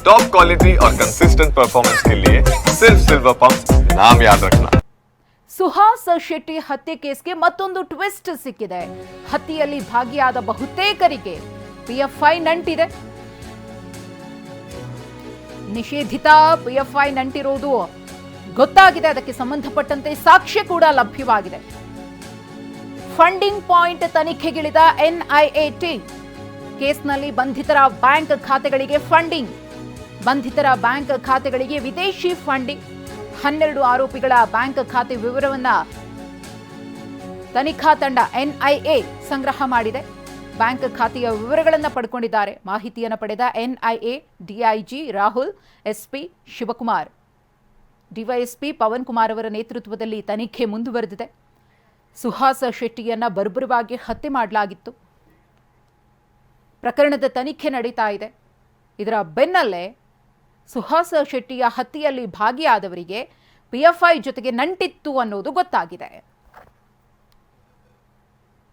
Top quality और consistent performance के लिए सिर्फ सिल्वर पंप नाम याद रखना ಸುಹಾಸ್ ಶೆಟ್ಟಿ ಹತ್ಯೆ ಕೇಸ್ಗೆ ಮತ್ತೊಂದು ಟ್ವಿಸ್ಟ್ ಸಿಕ್ಕಿದೆ ಹತ್ಯೆಯಲ್ಲಿ ಭಾಗಿಯಾದ ಬಹುತೇಕರಿಗೆ ಪಿಎಫ್ಐ ನಂಟಿದೆ ನಿಷೇಧಿತ ಪಿಎಫ್ಐ ನಂಟಿರೋದು ಗೊತ್ತಾಗಿದೆ ಅದಕ್ಕೆ ಸಂಬಂಧಪಟ್ಟಂತೆ ಸಾಕ್ಷ್ಯ ಕೂಡ ಲಭ್ಯವಾಗಿದೆ ಫಂಡಿಂಗ್ ಪಾಯಿಂಟ್ ತನಿಖೆಗಿಳಿದ ಎನ್ಐಎ ಟೀಮ್ ಕೇಸ್ನಲ್ಲಿ ಬಂಧಿತರ ಬ್ಯಾಂಕ್ ಖಾತೆಗಳಿಗೆ ಫಂಡಿಂಗ್ ಬಂಧಿತರ ಬ್ಯಾಂಕ್ ಖಾತೆಗಳಿಗೆ ವಿದೇಶಿ ಫಂಡಿಂಗ್. ಹನ್ನೆರಡು ಆರೋಪಿಗಳ ಬ್ಯಾಂಕ್ ಖಾತೆ ವಿವರವನ್ನ ತನಿಖಾ ತಂಡ ಎನ್ಐಎ ಸಂಗ್ರಹ ಮಾಡಿದೆ. ಬ್ಯಾಂಕ್ ಖಾತೆಯ ವಿವರಗಳನ್ನು ಪಡ್ಕೊಂಡಿದ್ದಾರೆ. ಮಾಹಿತಿಯನ್ನು ಪಡೆದ NIA DIG Rahul, SP Shivakumar. DYSP Pavan Kumar ಅವರ ನೇತೃತ್ವದಲ್ಲಿ ತನಿಖೆ ಮುಂದುವರೆದಿದೆ. ಸುಹಾಸ ಶೆಟ್ಟಿಯನ್ನ ಬರ್ಬರವಾಗಿ ಹತ್ಯೆ ಮಾಡಲಾಗಿತ್ತು. ಪ್ರಕರಣದ ತನಿಖೆ ನಡೀತಾ ಇದೆ. ಇದರ ಬೆನ್ನಲ್ಲೇ ಸುಹಾಸ ಶೆಟ್ಟಿಯ ಹತ್ಯೆಯಲ್ಲಿ ಭಾಗಿಯಾದವರಿಗೆ ಪಿಎಫ್ಐ ಜೊತೆಗೆ ನಂಟಿತ್ತು ಅನ್ನೋದು ಗೊತ್ತಾಗಿದೆ.